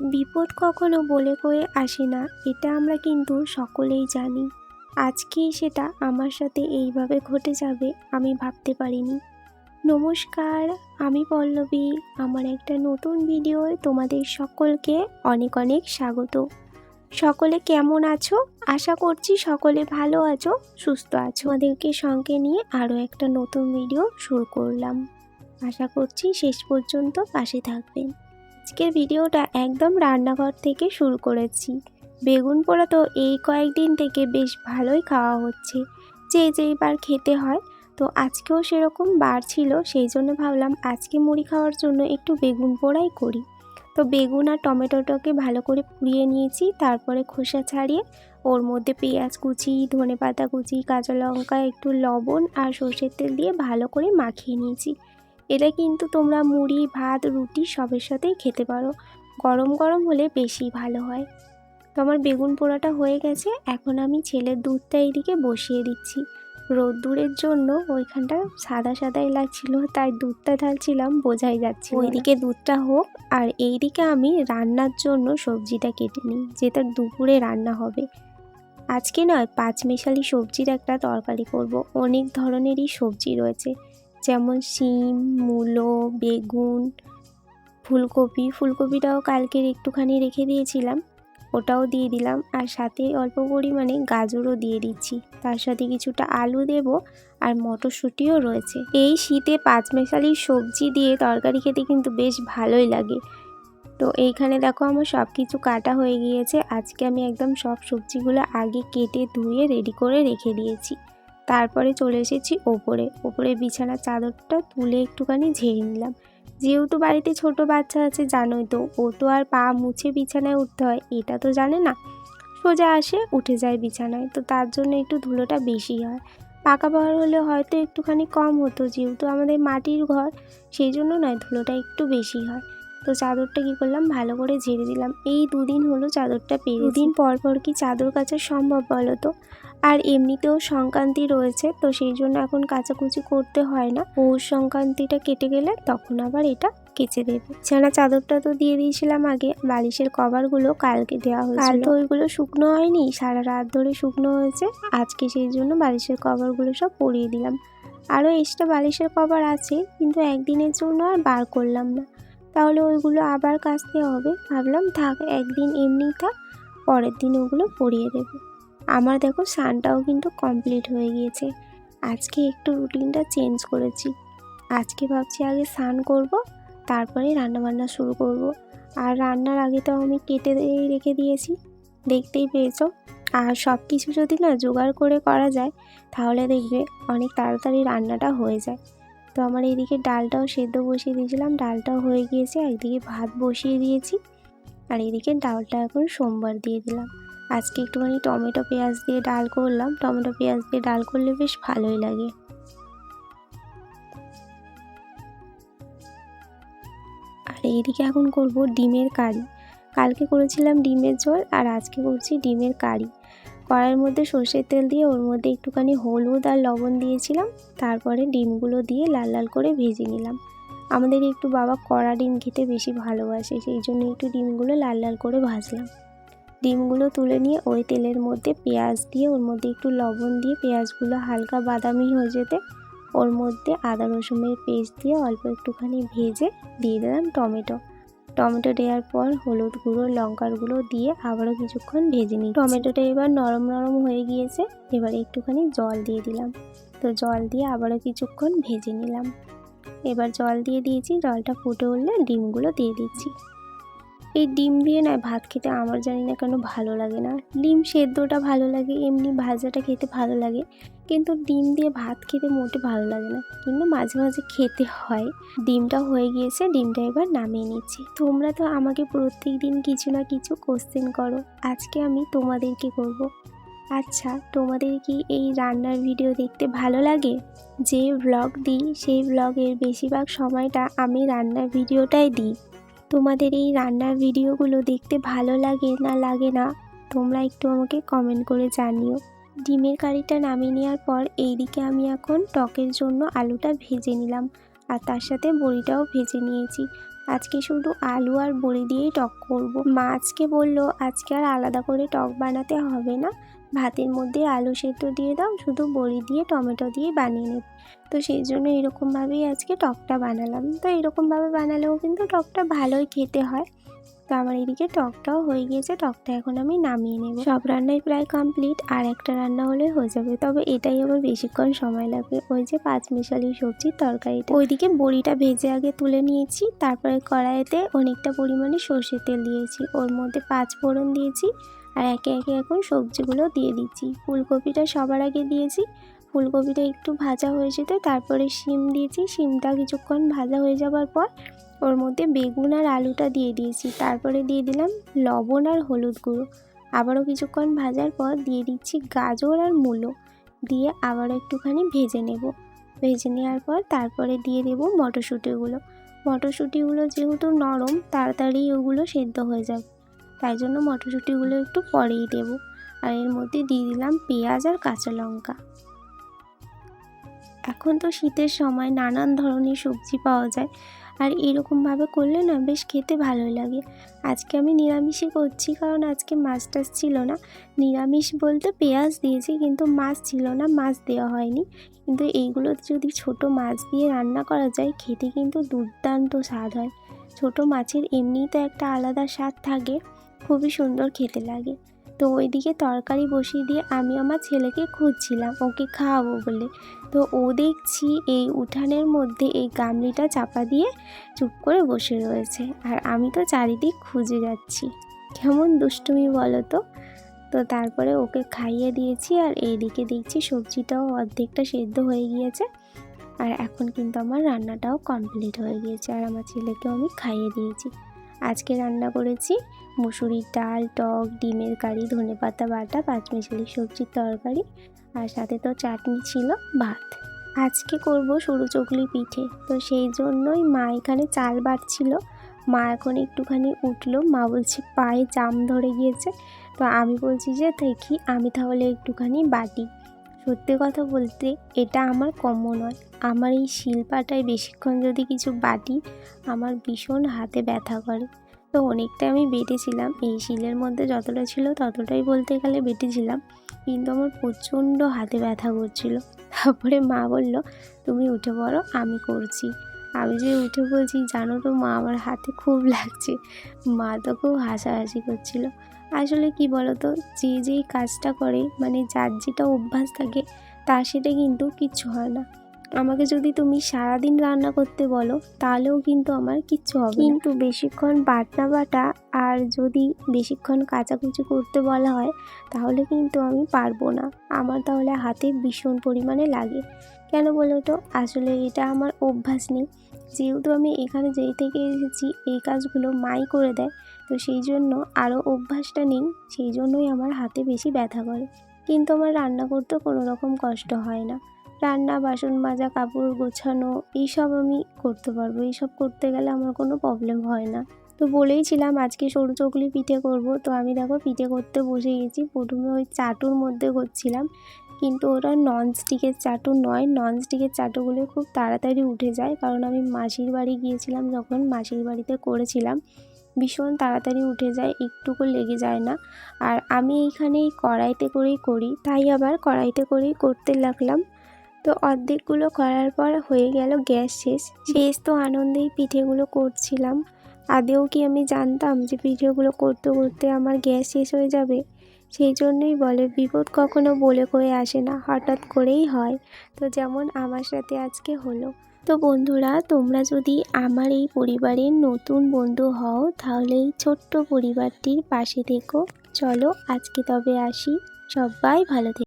বিপদ কখনো বলে কয়ে আসে না, এটা আমরা কিন্তু সকলেই জানি। আজকেই সেটা আমার সাথে এইভাবে ঘটে যাবে আমি ভাবতে পারিনি। নমস্কার, আমি পল্লবী। আমার একটা নতুন ভিডিওয় তোমাদের সকলকে অনেক অনেক স্বাগত। সকলে কেমন আছো? আশা করছি সকলে ভালো আছো, সুস্থ আছো। আমাদেরকে সঙ্গে নিয়ে আরও একটা নতুন ভিডিও শুরু করলাম। আশা করছি শেষ পর্যন্ত পাশে থাকবেন। আজকের ভিডিওটা একদম রান্নাঘর থেকে শুরু করেছি। বেগুন পোড়া তো এই কয়েকদিন থেকে বেশ ভালোই খাওয়া হচ্ছে। যে যেইবার খেতে হয়, তো আজকেও সেরকম বার ছিল, সেই জন্য ভাবলাম আজকে মুড়ি খাওয়ার জন্য একটু বেগুন পোড়াই করি। তো বেগুন আর টমেটোটাকে ভালো করে পুড়িয়ে নিয়েছি, তারপরে খোসা ছাড়িয়ে ওর মধ্যে পেঁয়াজ কুচি ধনে পাতা কুচি, কাঁচা লঙ্কা, একটু লবণ আর সর্ষের তেল দিয়ে ভালো করে মাখিয়ে নিয়েছি। এটা কিন্তু তোমরা মুড়ি, ভাত, রুটি সবের সাথেই খেতে পারো। গরম গরম হলে বেশি ভালো হয়। তো আমার বেগুন পোড়াটা হয়ে গেছে, এখন আমি ছেলের দুধটা এইদিকে বসিয়ে দিচ্ছি। রোদ্দুরের জন্য ওইখানটা সাদা সাদাই লাগছিল, তাই দুধটা ঢালছিলাম, বোঝাই যাচ্ছে ওইদিকে দুধটা হোক, আর এইদিকে আমি রান্নার জন্য সবজিটা কেটে নিই, যেটা দুপুরে রান্না হবে। আজকে নয় পাঁচমেশালি সবজির একটা তরকারি করব। অনেক ধরনেরই সবজি রয়েছে। যেমন শিম, মূলো, বেগুন, ফুলকপি। ফুলকপিটাও কালকের একটুখানি রেখে দিয়েছিলাম, ওটাও দিয়ে দিলাম। আর সাথে অল্প পরিমাণে গাজরও দিয়ে দিচ্ছি। তার সাথে কিছুটা আলু দেব আর মটরশুঁটিও রয়েছে। এই শীতে পাঁচমেশালি সবজি দিয়ে তরকারি খেতে কিন্তু বেশ ভালোই লাগে। তো এইখানে দেখো আমার সব কিছু কাটা হয়ে গিয়েছে। আজকে আমি একদম সব সবজিগুলো আগে কেটে ধুয়ে রেডি করে রেখে দিয়েছি। তারপরে চলে এসেছি ওপরে। ওপরে বিছানার চাদরটা তুলে একটুখানি ঝেড়ে নিলাম। যেহেতু বাড়িতে ছোট বাচ্চা আছে, জানোই তো, ও তো আর পা মুছে বিছানায় উঠতে হয়, এটা তো জানে না। সোজা আসে, উঠে যায় বিছানায়। তো তার জন্য একটু ধুলোটা বেশি হয়। পাকা ঘর হলে হয়তো একটুখানি কম হতো, যেহেতু আমাদের মাটির ঘর, সেই জন্য নয়, ধুলোটা একটু বেশি হয়। তো চাদরটা কী করলাম, ভালো করে ঝেড়ে দিলাম। এই দুদিন হলো চাদরটা পেয়ে দুদিন পর পর কি চাদর কাচা সম্ভব বলো তো? আর এমনিতেও সংক্রান্তি রয়েছে, তো সেই জন্য এখন কাচাকুচি করতে হয় না। পৌষ সংক্রান্তিটা কেটে গেলে তখন আবার এটা কেচে দেবে। ছানা চাদরটা তো দিয়ে দিয়েছিলাম আগে, বালিশের কভারগুলো কালকে দেওয়া হয়েছে কাল তো ওইগুলো শুকনো হয়নি, সারা রাত ধরে শুকনো হয়েছে। আজকে সেই জন্য বালিশের কভারগুলো সব পরিয়ে দিলাম। আরও এক্সট্রা বালিশের কভার আছে, কিন্তু একদিনের জন্য আর বার করলাম না। তাহলে ওইগুলো আবার কাচতে হবে। ভাবলাম থাক, একদিন এমনি থাক, পরের দিন ওগুলো পরিয়ে দেবো। আমার দেখো সানটাও কিন্তু কমপ্লিট হয়ে গিয়েছে। আজকে একটু রুটিনটা চেঞ্জ করেছি। আজকে ভাবছি আগে স্নান করব, তারপরে রান্নাবান্না শুরু করব। আর রান্নার আগে তো আমি কেটে রেখে দিয়েছি, দেখতেই পেয়েছ। আর সব কিছু যদি না জোগাড় করে করা যায়, তাহলে দেখবে অনেক তাড়াতাড়ি রান্নাটা হয়ে যায়। তো আমার এইদিকে ডালটাও সেদ্ধ বসিয়ে দিয়েছিলাম, ডালটাও হয়ে গিয়েছে। একদিকে ভাত বসিয়ে দিয়েছি। আর এদিকে ডালটা এখন সোমবার দিয়ে দিলাম। আজকে একটুখানি টমেটো পেঁয়াজ দিয়ে ডাল করলাম। টমেটো পেঁয়াজ দিয়ে ডাল করলে বেশ ভালোই লাগে। আর এইদিকে এখন করব ডিমের কারি। কালকে করেছিলাম ডিমের ঝোল আর আজকে করছি ডিমের কারি। কড়াইয়ের মধ্যে সর্ষের তেল দিয়ে ওর মধ্যে একটুখানি হলুদ আর লবণ দিয়েছিলাম। তারপরে ডিমগুলো দিয়ে লাল লাল করে ভেজে নিলাম। আমাদের একটু বাবা কড়া ডিম খেতে বেশি ভালোবাসে, সেই জন্য একটু ডিমগুলো লাল লাল করে ভাজলাম। ডিমগুলো তুলে নিয়ে ওই তেলের মধ্যে পেঁয়াজ দিয়ে, ওর মধ্যে একটু লবণ দিয়ে পেঁয়াজগুলো হালকা বাদামি হয়ে যেতে, ওর মধ্যে আদা রসুনের পেস্ট দিয়ে অল্প একটুখানি ভেজে দিয়ে দিলাম টমেটো। টমেটো দেওয়ার পর হলুদ গুঁড়ো, লঙ্কার গুঁড়ো দিয়ে আবারও কিছুক্ষণ ভেজে নিই টমেটোটা এবার নরম নরম হয়ে গিয়েছে, এবার একটুখানি জল দিয়ে দিলাম। তো জল দিয়ে আবারও কিছুক্ষণ ভেজে নিলাম। এবার জল দিয়ে দিয়েছি, জলটা ফুটে উঠলে ডিমগুলো দিয়ে দিচ্ছি। এই ডিম দিয়ে না ভাত খেতে আমার জানি না কেন ভালো লাগে না। ডিম সেদ্ধটা ভালো লাগে, এমনি ভাজাটা খেতে ভালো লাগে, কিন্তু ডিম দিয়ে ভাত খেতে মোটে ভালো লাগে না, কিন্তু মাঝে মাঝে খেতে হয়। ডিমটা হয়ে গিয়েছে, ডিমটা এবার নামিয়ে নিচ্ছি। তোমরা তো আমাকে প্রত্যেক দিন কিছু না কিছু কোশ্চেন করো, আজকে আমি তোমাদেরকে করব। আচ্ছা তোমাদের কি এই রান্নার ভিডিও দেখতে ভালো লাগে? যে ব্লগ দিই, সেই ব্লগের বেশিরভাগ সময়টা আমি রান্নার ভিডিওটাই দিই। তোমাদের এই রান্নার ভিডিওগুলো দেখতে ভালো লাগে না লাগে না, তোমরা একটু আমাকে কমেন্ট করে জানিও। ডিমের কারিটা নামিয়ে নেওয়ার পর এইদিকে আমি এখন টকের জন্য আলুটা ভেজে নিলাম, আর তার সাথে বড়িটাও ভেজে নিয়েছি। আজকে শুধু আলু আর বড়ি দিয়েই টক করব। মা আজকে বলল, আজকে আর আলাদা করে টক বানাতে হবে না ভাতের মধ্যে আলু সেদ্ধ দিয়ে দাও, শুধু বড়ি দিয়ে, টমেটো দিয়ে বানিয়ে নেব তো সেই জন্য এরকমভাবেই আজকে টকটা বানালাম। তো এরকমভাবে বানালেও কিন্তু টকটা ভালোই খেতে হয়। তো আমার এদিকে টকটাও হয়ে গিয়েছে, টকটা এখন আমি নামিয়ে নেব। সব রান্নাই প্রায় কমপ্লিট আর একটা রান্না হলে হয়ে যাবে। তবে এটাই আমার বেশিক্ষণ সময় লাগবে। ওই যে পাঁচ মিশালি সবজির তরকারিটা। ওইদিকে বড়িটা ভেজে আগে তুলে নিয়েছি, তারপরে কড়াইতে অনেকটা পরিমাণে সর্ষের তেল দিয়েছি। ওর মধ্যে পাঁচ ফোড়ন দিয়েছি আর একে একে এখন সবজিগুলো দিয়ে দিচ্ছি। ফুলকপিটা সবার আগে দিয়েছি। ফুলকপিটা একটু ভাজা হয়ে যেতে তারপরে শিম দিয়েছি। শিমটা কিছুক্ষণ ভাজা হয়ে যাওয়ার পর ওর মধ্যে বেগুন আর আলুটা দিয়ে দিয়েছি। তারপরে দিয়ে দিলাম লবণ আর হলুদ গুঁড়ো। আবারও কিছুক্ষণ ভাজার পর দিয়ে দিচ্ছি গাজর আর মূলো। দিয়ে আবারও একটুখানি ভেজে নেব। ভেজে নেওয়ার পর তারপরে দিয়ে দেবো মটরশুঁটিগুলো। মটরশুঁটিগুলো যেহেতু নরম, তাড়াতাড়ি ওগুলো সেদ্ধ হয়ে যাবে। তাই জন্য মটরশুঁটিগুলো একটু পরেই দেবো। আর এর মধ্যে দিয়ে দিলাম পেঁয়াজ আর কাঁচা লঙ্কা। এখন তো শীতের সময় নানান ধরনের সবজি পাওয়া যায়। আর এরকমভাবে করলে না বেশ খেতে ভালো লাগে। আজকে আমি নিরামিষই করছি কারণ আজকে মাছ টাছ ছিল না। নিরামিষ বলতে পেঁয়াজ দিয়েছি কিন্তু মাছ ছিল না, মাছ দেওয়া হয়নি। কিন্তু এইগুলো যদি ছোট মাছ দিয়ে রান্না করা যায় খেতে কিন্তু দুর্দান্ত স্বাদ হয়। ছোট মাছের এমনিই তো একটা আলাদা স্বাদ থাকে। খুবই সুন্দর খেতে লাগে। তো ওইদিকে তরকারি বসিয়ে দিয়ে আমি আমার ছেলেকে খুঁজছিলাম, ওকে খাওয়াবো বলে। তো ও দেখছি এই উঠানের মধ্যে এই গামলিটা চাপা দিয়ে চুপ করে বসে রয়েছে। আর আমি তো চারিদিক খুঁজে যাচ্ছি। কেমন দুষ্টুমি বলো তো? তো তারপরে ওকে খাইয়ে দিয়েছি আর এইদিকে দেখছি সবজিটাও অর্ধেকটা সেদ্ধ হয়ে গিয়েছে। আর এখন কিন্তু আমার রান্নাটাও কমপ্লিট হয়ে গিয়েছে আর আমার ছেলেকেও আমি খাইয়ে দিয়েছি। আজকে রান্না করেছি মুসুরির ডাল, টক, ডিমের কারি, ধনে পাতা বাটা, পাঁচমিশালি সবজির তরকারি আর সাথে তো চাটনি ছিল ভাত। আজকে করব সরু চকলি পিঠে। তো সেই জন্যই মা এখানে চাল বাটছিল। মা এখন একটুখানি উঠল। মা বলছে, পায়ে জাম ধরে গিয়েছে। তো আমি বলছি যে, দেখি, আমি তাহলে একটুখানি বাটি সত্যি কথা বলতে এটা আমার কম্য নয়। আমার এই শিল্পাটায় বেশিক্ষণ যদি কিছু বাটি আমার ভীষণ হাতে ব্যথা করে। তো অনেকটা আমি বেটেছিলাম। এই শিলের মধ্যে যতটা ছিল ততটাই বলতে গেলে বেটেছিলাম। কিন্তু আমার প্রচণ্ড হাতে ব্যথা করছিল। তারপরে মা বলল, তুমি উঠে পড়ো, আমি করছি। আমি যে উঠে বলছি জানো তো মা, আমার হাতে খুব লাগছে। মা তো খুব হাসাহাসি করছিল। আসলে কি বলতো? যে যেই কাজটা করে মানে যার যেটা অভ্যাস থাকে, তার সেটা কিন্তু কিচ্ছু হয় না। আমাকে যদি তুমি সারাদিন রান্না করতে বলো, তাহলেও কিন্তু আমার কিচ্ছু হবে কিন্তু বেশিক্ষণ বাটনা বাটা আর যদি বেশিক্ষণ কাচাকুচি করতে বলা হয়, তাহলে কিন্তু আমি পারব না। আমার তাহলে হাতে ভীষণ পরিমাণে লাগে। কেন বলো তো? আসলে এটা আমার অভ্যাস নেই। যেহেতু আমি এখানে যেই থেকে এসেছি, এই কাজগুলো মাই করে দেয়, তো সেই জন্য আরও অভ্যাসটা নেই, সেই জন্যই আমার হাতে বেশি ব্যথা করে। কিন্তু আমার রান্না করতে কোনো রকম কষ্ট হয় না। রান্না, বাসন মাজা, কাপড় গোছানো, এইসব আমি করতে পারব। এইসব করতে গেলে আমার কোনো প্রবলেম হয় না। তো বলেইছিলাম, আজকে সরু চকলি পিঠে করব। তো আমি দেখো পিঠে করতে বসে গেছি। প্রথমে ওই চাটুর মধ্যে করছিলাম। কিন্তু ওটা নন স্টিকের চাটু নয়। নন স্টিকের চাটুগুলো খুব তাড়াতাড়ি উঠে যায়। কারণ আমি মাসির বাড়ি গিয়েছিলাম যখন মাসির বাড়িতে করেছিলাম। ভীষণ তাড়াতাড়ি উঠে যায়, একটুকু লেগে যায় না। আর আমি এইখানে এই কড়াইতে করেই করি। তাই আবার কড়াইতে করেই করতে লাগলাম। তো অর্ধেকগুলো করার পর হয়ে গেল গ্যাস শেষ। শেষ তো আনন্দেই পিঠেগুলো করছিলাম। আদেও কি আমি জানতাম যে পিঠেগুলো করতে করতে আমার গ্যাস শেষ হয়ে যাবে? সেই জন্যই বলে, বিপদ কখনো বলে কয়ে আসে না, হঠাৎ করেই হয়। তো যেমন আমার সাথে আজকে হলো। তো বন্ধুরা, তোমরা যদি আমার এই পরিবারের নতুন বন্ধু হও, তাহলে এই ছোট্ট পরিবারটির পাশে থেকো। চলো আজকে তবে আসি। সবাই ভালো থেকো।